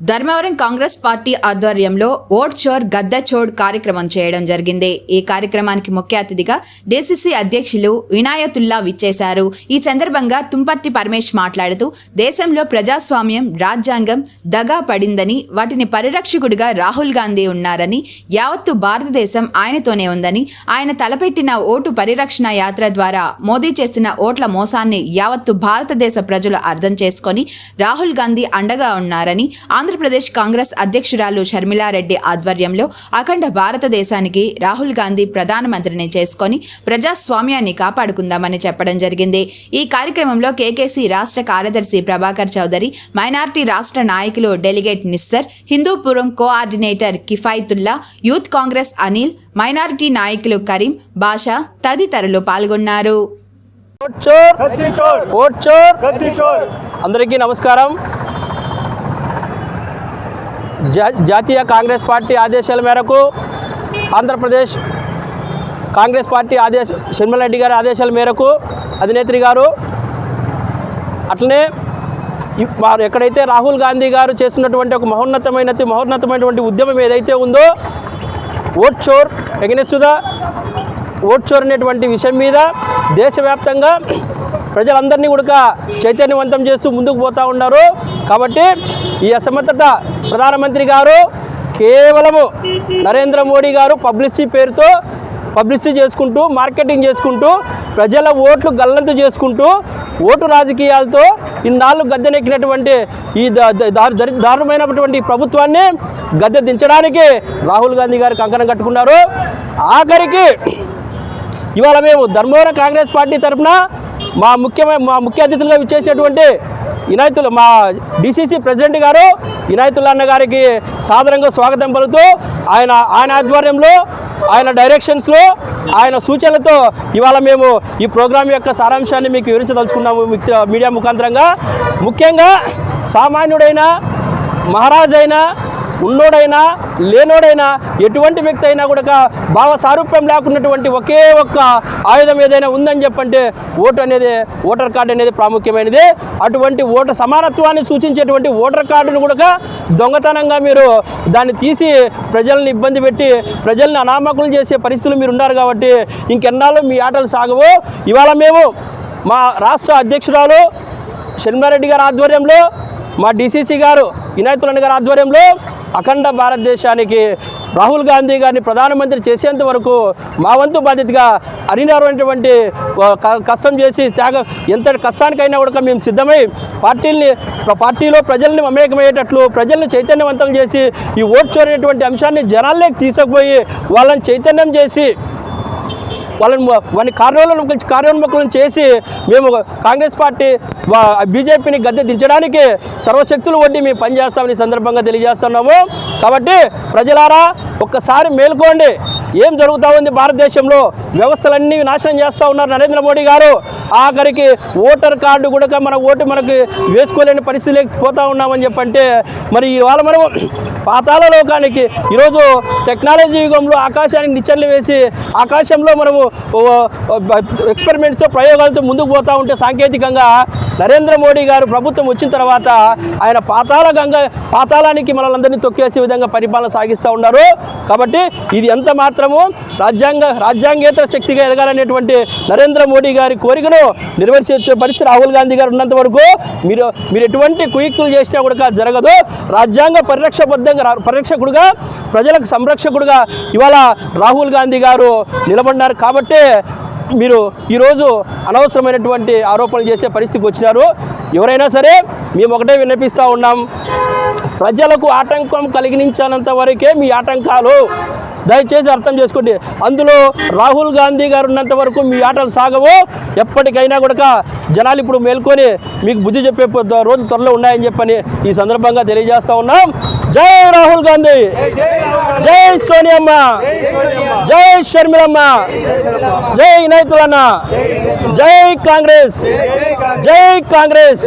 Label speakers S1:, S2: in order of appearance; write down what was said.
S1: Dharmavaram Congress party ఆధ్వర్యంలో ఓడ్ చోర్ గద్ద చోడ్ కార్యక్రమం చేయడం జరిగింది. ఈ కార్యక్రమానికి ముఖ్య అతిథిగా డీసీసీ అధ్యక్షులు వినాయతుల్లా విచ్చేశారు. ఈ సందర్భంగా తుంపర్తి పరమేష్ మాట్లాడుతూ దేశంలో ప్రజాస్వామ్యం రాజ్యాంగం దగా పడిందని వాటిని పరిరక్షకుడిగా రాహుల్ గాంధీ ఉన్నారని యావత్తు భారతదేశం ఆయనతోనే ఉందని ఆయన తలపెట్టిన ఓటు పరిరక్షణ యాత్ర ద్వారా మోదీ చేసిన ఓట్ల మోసాన్ని యావత్తు భారతదేశ ప్రజలు అర్థం చేసుకొని రాహుల్ గాంధీ అండగా ఉన్నారని ఆంధ్రప్రదేశ్ కాంగ్రెస్ అధ్యక్షురాలు షర్మిలారెడ్డి ఆధ్వర్యంలో అఖండ భారతదేశానికి రాహుల్ గాంధీ ప్రధానమంత్రిని చేసుకొని ప్రజాస్వామ్యాన్ని కాపాడుకుందామని చెప్పడం జరిగింది. ఈ కార్యక్రమంలో కేకేసీ రాష్ట్ర కార్యదర్శి ప్రభాకర్ చౌదరి మైనార్టీ రాష్ట్ర నాయకులు delegate Nissar Hindupuram coordinator Kifayatulla youth Congress Anil minority నాయకులు కరీం బాషా తదితరులు పాల్గొన్నారు.
S2: అందరికీ నమస్కారం. జాతీయ కాంగ్రెస్ పార్టీ ఆదేశాల మేరకు ఆంధ్రప్రదేశ్ కాంగ్రెస్ పార్టీ ఆదేశ షర్మిలారెడ్డి గారి ఆదేశాల మేరకు అధినేత్రి గారు అట్లనే వారు ఎక్కడైతే రాహుల్ గాంధీ గారు చేస్తున్నటువంటి ఒక మహోన్నతమైన మహోన్నతమైనటువంటి ఉద్యమం ఏదైతే ఉందో ఓట్ చోర్ ఎగనెస్ట్ ద ఓట్ చోర్ అనేటువంటి విషయం మీద దేశవ్యాప్తంగా ప్రజలందరినీ కూడా చైతన్యవంతం చేస్తూ ముందుకు పోతూ ఉన్నారు. కాబట్టి ఈ అసమర్థత ప్రధానమంత్రి గారు కేవలము నరేంద్ర మోడీ గారు పబ్లిసిటీ పేరుతో పబ్లిసిటీ చేసుకుంటూ మార్కెటింగ్ చేసుకుంటూ ప్రజల ఓట్లు గల్లంతు చేసుకుంటూ ఓటు రాజకీయాలతో ఇన్నాళ్ళు గద్దెనెక్కినటువంటి ఈ దరి- దారుణమైనటువంటి ప్రభుత్వాన్ని గద్దె దించడానికి రాహుల్ గాంధీ గారు కంకణం కట్టుకున్నారు. ఆఖరికి ఇవాళ మేము ధర్మవరం కాంగ్రెస్ పార్టీ తరఫున మా ముఖ్యమైన మా ముఖ్య అతిథులుగా విచ్చేసినటువంటి వినాయతులు మా డిసిసి ప్రెసిడెంట్ గారు వినాయతులు అన్న గారికి సాదరంగా స్వాగతం పలుతూ ఆయన ఆయన ఆధ్వర్యంలో ఆయన డైరెక్షన్స్లో ఆయన సూచనలతో ఇవాళ మేము ఈ ప్రోగ్రాం యొక్క సారాంశాన్ని మీకు వివరించదలుచుకున్నాము మీడియా ముఖాంతరంగా. ముఖ్యంగా సామాన్యుడైన మహారాజైనా ఉన్నోడైనా లేనోడైనా ఎటువంటి వ్యక్తి అయినా కూడా భావ సారూప్యం లేకున్నటువంటి ఒకే ఒక్క ఆయుధం ఏదైనా ఉందని చెప్పంటే ఓటు అనేది ఓటర్ కార్డు అనేది ప్రాముఖ్యమైనది. అటువంటి ఓటర్ సమానత్వాన్ని సూచించేటువంటి ఓటర్ కార్డును కూడా దొంగతనంగా మీరు దాన్ని తీసి ప్రజల్ని ఇబ్బంది పెట్టి ప్రజల్ని అనామకులు చేసే పరిస్థితులు మీరు ఉన్నారు కాబట్టి ఇంకెన్నాళ్ళు మీ ఆటలు సాగవు. ఇవాళ మేము మా రాష్ట్ర అధ్యక్షురాలు షణ్మారెడ్డి గారి ఆధ్వర్యంలో మా డిసిసి గారు వినాయతులన్న గారి ఆధ్వర్యంలో అఖండ భారతదేశానికి రాహుల్ గాంధీ గారిని ప్రధానమంత్రి చేసేంత వరకు మా వంతు బాధ్యతగా అరినటువంటి కష్టం చేసి త్యాగం ఎంత కష్టానికైనా కూడా మేము సిద్ధమై పార్టీని పార్టీలో ప్రజల్ని మమేకమయ్యేటట్లు ప్రజల్ని చైతన్యవంతం చేసి ఈ ఓట్ చోరేటువంటి అంశాన్ని జనాల్లోకి తీసుకుపోయి వాళ్ళని చైతన్యం చేసి వాళ్ళని మ- వారిని కార్యోన్ముఖ కార్యోన్ముఖులను చేసి మేము కాంగ్రెస్ పార్టీ బీజేపీని గద్దె దించడానికి సర్వశక్తులు వడ్డీ మేము పనిచేస్తామని సందర్భంగా తెలియజేస్తున్నాము. కాబట్టి ప్రజలారా ఒక్కసారి మేల్కోండి. ఏం జరుగుతూ ఉంది భారతదేశంలో? వ్యవస్థలన్నీ నాశనం చేస్తూ ఉన్నారు నరేంద్ర మోడీ గారు. ఆఖరికి ఓటర్ కార్డు కూడా మన ఓటు మనకి వేసుకోలేని పరిస్థితిలోకి పోతా ఉన్నామని చెప్పంటే మరి ఇవాళ మనం పాతాల లోకానికి ఈరోజు టెక్నాలజీ యుగంలో ఆకాశానికి నిచ్చెనలు వేసి ఆకాశంలో మనము ఎక్స్పెరిమెంట్స్తో ప్రయోగాలతో ముందుకు పోతూ ఉంటే సాంకేతికంగా నరేంద్ర మోడీ గారు ప్రభుత్వం వచ్చిన తర్వాత ఆయన పాతాళ గంగ పాతాళానికి మనల్ని తొక్కేసే విధంగా పరిపాలన సాగిస్తూ ఉన్నారు. కాబట్టి ఇది ఎంత మాత్రం మాత్రము రాజ్యాంగ రాజ్యాంగేతర శక్తిగా ఎదగాలనేటువంటి నరేంద్ర మోడీ గారి కోరికను నెరవేర్చే పరిస్థితి రాహుల్ గాంధీ గారు ఉన్నంత వరకు మీరు మీరు ఎటువంటి కుయుక్తులు చేసినా కూడా జరగదు. రాజ్యాంగ పరిరక్షబద్ధంగా పరిరక్షకుడుగా ప్రజలకు సంరక్షకుడుగా ఇవాళ రాహుల్ గాంధీ గారు నిలబడినారు. కాబట్టే మీరు ఈరోజు అనవసరమైనటువంటి ఆరోపణలు చేసే పరిస్థితికి వచ్చినారు. ఎవరైనా సరే మేము ఒకటే విన్నపిస్తూ ఉన్నాం. ప్రజలకు ఆటంకం కలిగించినంత వరకే మీ ఆటంకాలు దయచేసి అర్థం చేసుకోండి. అందులో రాహుల్ గాంధీ గారు ఉన్నంత వరకు మీ ఆటలు సాగవు. ఎప్పటికైనా కూడా జనాలు ఇప్పుడు మేల్కొని మీకు బుద్ధి చెప్పే రోజు రోజులు త్వరలో ఉన్నాయని చెప్పని ఈ సందర్భంగా తెలియజేస్తా ఉన్నాం. జై రాహుల్ గాంధీ! జై సోనియమ్మ! జై షర్మిలమ్మ! జై వినాయతులన్న జై కాంగ్రెస్! జై Congress!